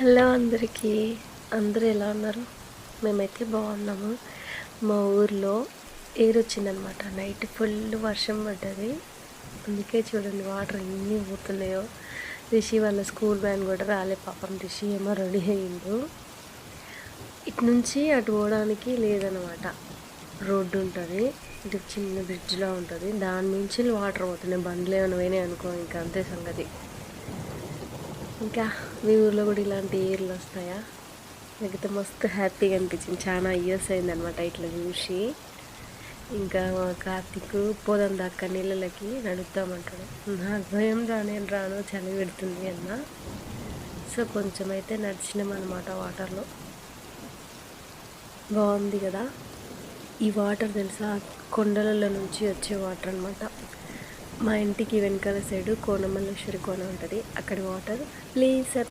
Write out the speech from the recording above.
Hello అందరికీ. అందరూ ఎలా ఉన్నారు? మేమైతే బాగున్నాము. మా ఊర్లో ఎయిర్ వచ్చిందనమాట నైట్ ఫుల్ వర్షం పడ్డది. అందుకే చూడండి వాటర్ ఎన్ని పోతున్నాయో రిషి వాళ్ళ స్కూల్ వ్యాన్ కూడా రాలే పాపం. రిషి ఏమో రెడీ అయ్యిండు. ఇటు నుంచి అటు పోవడానికి లేదనమాట రోడ్డు ఉంటుంది. ఇటు చిన్న బ్రిడ్జ్లా ఉంటుంది. దాని నుంచి వాటర్ పోతున్నాయి. బండ్లు ఏమైనా పోయినాయి అనుకో ఇంకా అంతే సంగతి. ఇంకా మీ ఊర్లో కూడా ఇలాంటి ఏర్లు వస్తాయా? నాకైతే మస్తు హ్యాపీగా అనిపించింది. చాలా ఇయర్స్ అయిందనమాట ఇట్లా చూసి. ఇంకా మా కార్తీక్ పోదాం దాకా నీళ్ళకి నడుపుతామంటాడు నాకు భయం రానే రాను చలి పెడుతుంది అన్న. సో కొంచెం అయితే నడిచినాం అనమాట వాటర్లో బాగుంది కదా? ఈ వాటర్ తెలుసా? కొండలలో నుంచి వచ్చే వాటర్ అనమాట మా ఇంటికి వెనకాల సైడు కోనమల్లేశ్వరి కోన ఉంటుంది. అక్కడ వాటర్. ప్లీజ్